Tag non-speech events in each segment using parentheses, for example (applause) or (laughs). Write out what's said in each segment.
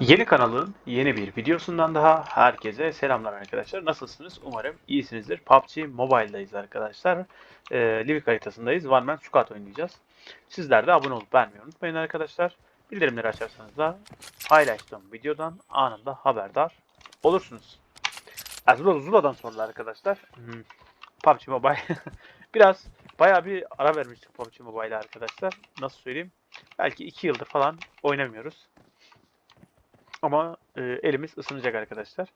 Yeni kanalın yeni bir videosundan daha herkese selamlar arkadaşlar. Nasılsınız? Umarım iyisinizdir. PUBG Mobile'dayız arkadaşlar. Ee, Livik haritasındayız. One Man Squad oynayacağız. Sizler de abone olup vermeyi unutmayın arkadaşlar. Bildirimleri açarsanız da paylaştığım videodan anında haberdar olursunuz. Azula Zula'dan sonra arkadaşlar. Hmm, PUBG Mobile. (laughs) Biraz bayağı bir ara vermiştik PUBG Mobile'e arkadaşlar. Nasıl söyleyeyim? Belki 2 yıldır falan oynamıyoruz. Ama e, elimiz ısınacak arkadaşlar.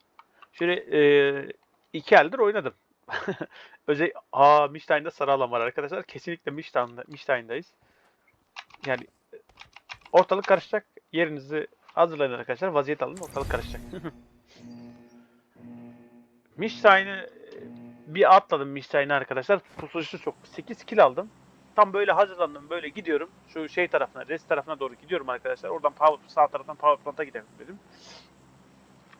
Şöyle e, iki eldir oynadım. (laughs) Özel Aa Michtein'de sarı alan var arkadaşlar. Kesinlikle Michtein'da, Michtein'dayız. Yani ortalık karışacak. Yerinizi hazırlayın arkadaşlar. Vaziyet alın. Ortalık karışacak. (laughs) Michtein'i e, bir atladım Michtein'i arkadaşlar. Pusucusu çok. 8 kill aldım. Tam böyle hazırlandım. Böyle gidiyorum. Şu şey tarafına, res tarafına doğru gidiyorum arkadaşlar. Oradan power, sağ taraftan power plant'a gidelim dedim.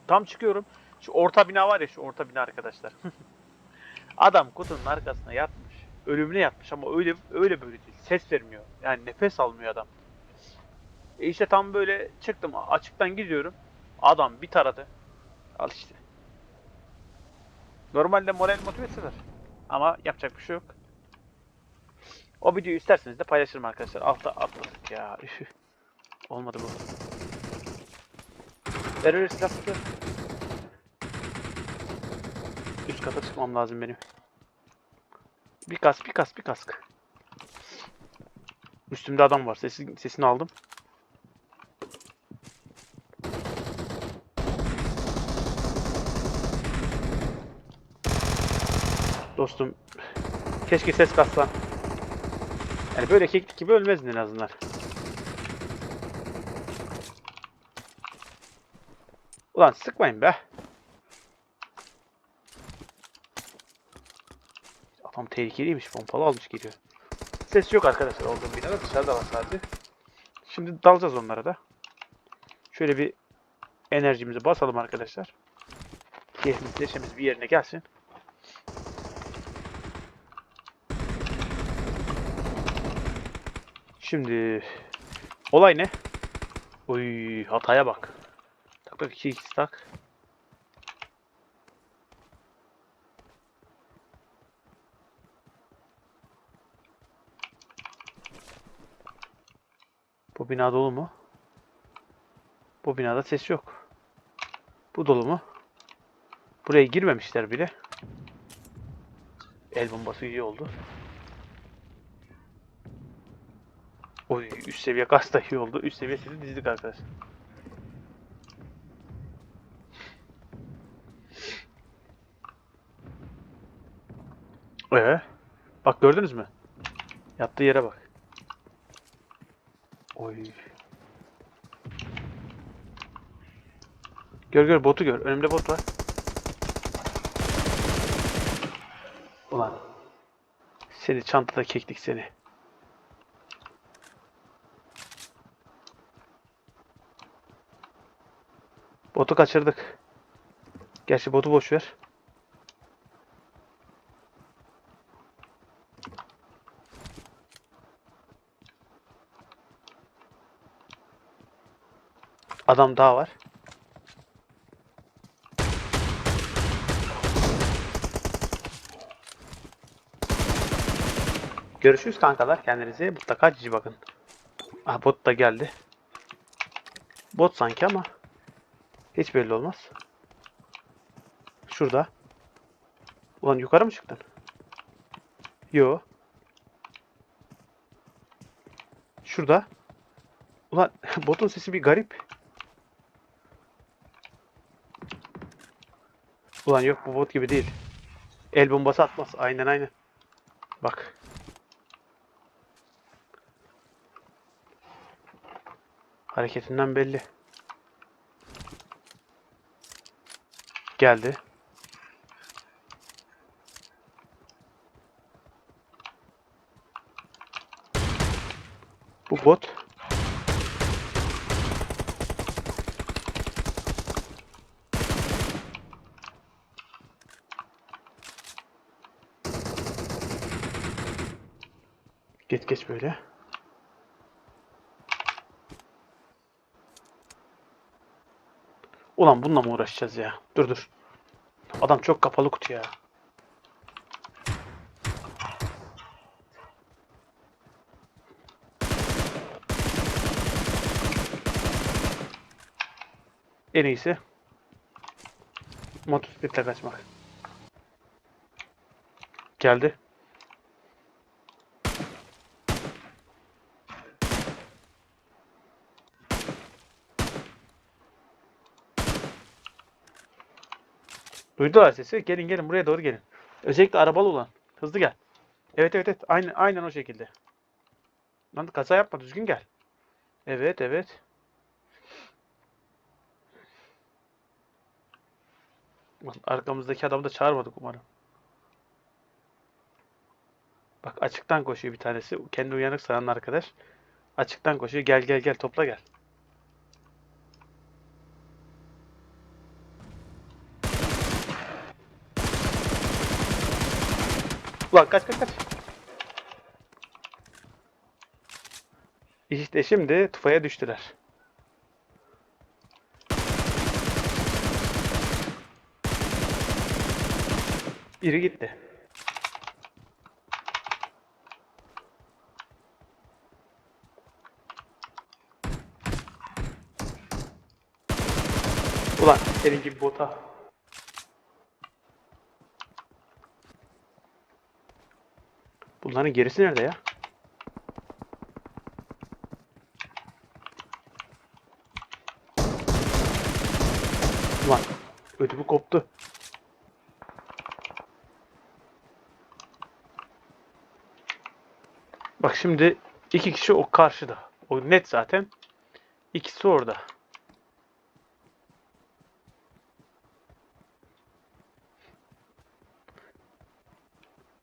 Tam çıkıyorum. Şu orta bina var ya şu orta bina arkadaşlar. (laughs) Adam kutunun arkasına yatmış. Ölümüne yatmış ama öyle öyle böyle değil. Ses vermiyor. Yani nefes almıyor adam. E işte tam böyle çıktım. Açıktan gidiyorum. Adam bir taradı. Al işte. Normalde moral motivesidir. Ama yapacak bir şey yok. O videoyu isterseniz de paylaşırım arkadaşlar. Altta atladık ya. Üf. Olmadı bu. Terörist lafı. Üst kata çıkmam lazım benim. Bir kask, bir kask, bir kask. Üstümde adam var. Sesi, sesini aldım. Dostum, keşke ses kassan. Yani böyle keklik gibi ölmezdin en azından. Ulan sıkmayın be. Adam tehlikeliymiş. Pompalı almış geliyor. Ses yok arkadaşlar olduğum binada. Dışarıda var sadece. Şimdi dalacağız onlara da. Şöyle bir enerjimizi basalım arkadaşlar. Keyfimiz, neşemiz bir yerine gelsin. Şimdi olay ne? Oy hataya bak. Tak tak 2 2 tak. Bu bina dolu mu? Bu binada ses yok. Bu dolu mu? Buraya girmemişler bile. El bombası iyi oldu. Oy üst seviye kas da iyi oldu. Üst seviyesini dizdik arkadaşlar. Ee, bak gördünüz mü? Yattığı yere bak. Oy. Gör gör botu gör. Önümde bot var. Ulan. Seni çantada keklik seni. Botu kaçırdık. Gerçi botu boş ver. Adam daha var. Görüşürüz kankalar. Kendinize mutlaka cici bakın. Ah bot da geldi. Bot sanki ama hiç belli olmaz. Şurada. Ulan yukarı mı çıktın? Yo. Şurada. Ulan (laughs) botun sesi bir garip. Ulan yok bu bot gibi değil. El bombası atmaz. Aynen aynen. Bak. Hareketinden belli. Geldi. Bu bot. Geç geç böyle. Ulan bununla mı uğraşacağız ya? Dur dur. Adam çok kapalı kutu ya. En iyisi motosikletle kaçmak. Geldi. Duydular sesi. Gelin gelin buraya doğru gelin. Özellikle arabalı olan. Hızlı gel. Evet evet evet. Aynen, aynen o şekilde. Lan kaza yapma düzgün gel. Evet evet. Arkamızdaki adamı da çağırmadık umarım. Bak açıktan koşuyor bir tanesi. Kendi uyanık sanan arkadaş. Açıktan koşuyor. Gel gel gel topla gel. Ulan kaç kaç kaç. İşte şimdi tufaya düştüler. Biri gitti. Ulan senin gibi bota. Bunların gerisi nerede ya? Ulan ödümü koptu. Bak şimdi iki kişi o karşıda. O net zaten. İkisi orada.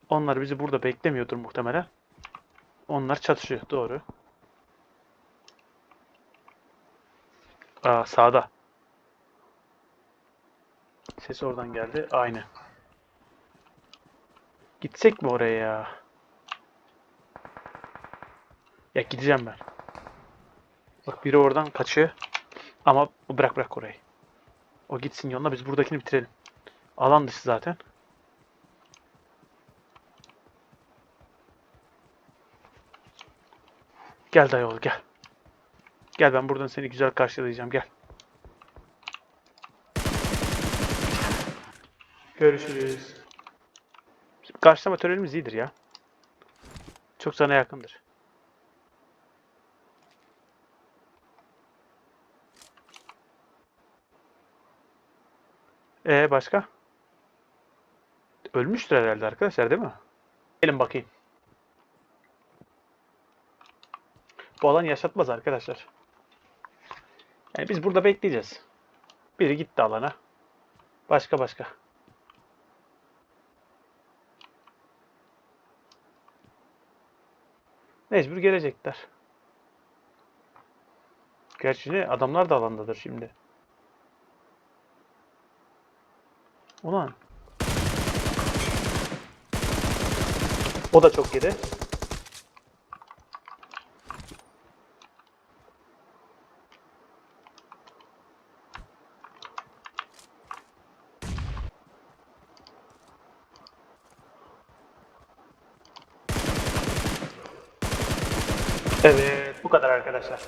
Onlar bizi burada beklemiyordur muhtemelen. Onlar çatışıyor. Doğru. Aa sağda. Ses oradan geldi. Aynı. Gitsek mi oraya ya? Ya gideceğim ben. Bak biri oradan kaçıyor. Ama bırak bırak orayı. O gitsin yoluna biz buradakini bitirelim. Alan dışı zaten. Gel dayıoğlu gel. Gel ben buradan seni güzel karşılayacağım gel. Görüşürüz. Bizim karşılama törenimiz iyidir ya. Çok sana yakındır. Ee başka? Ölmüştür herhalde arkadaşlar değil mi? Gelin bakayım. Bu alan yaşatmaz arkadaşlar. Yani biz burada bekleyeceğiz. Biri gitti alana. Başka başka. Mecbur gelecekler. Gerçi ne? Adamlar da alandadır şimdi. Ulan. O da çok yedi. Evet, bu kadar arkadaşlar.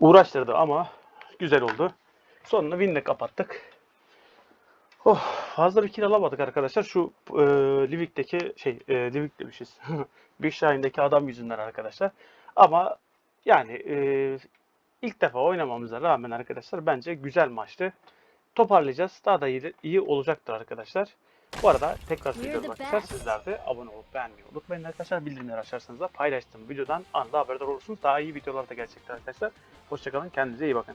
Uğraştırdı ama güzel oldu. Sonunu winle kapattık. Oh, fazla bir kill alamadık arkadaşlar. Şu e, Livik'teki şey, e, Livik demişiz. (laughs) Big Shine'daki adam yüzünden arkadaşlar. Ama yani e, ilk defa oynamamıza rağmen arkadaşlar bence güzel maçtı. Toparlayacağız. Daha da iyi, iyi olacaktır arkadaşlar. Bu arada tekrar söylüyorum arkadaşlar. Sizler de abone olup beğenmeyi unutmayın arkadaşlar. Bildirimleri açarsanız da paylaştığım videodan anında haberdar olursunuz. Daha iyi videolar da gelecektir arkadaşlar. Hoşçakalın. Kendinize iyi bakın.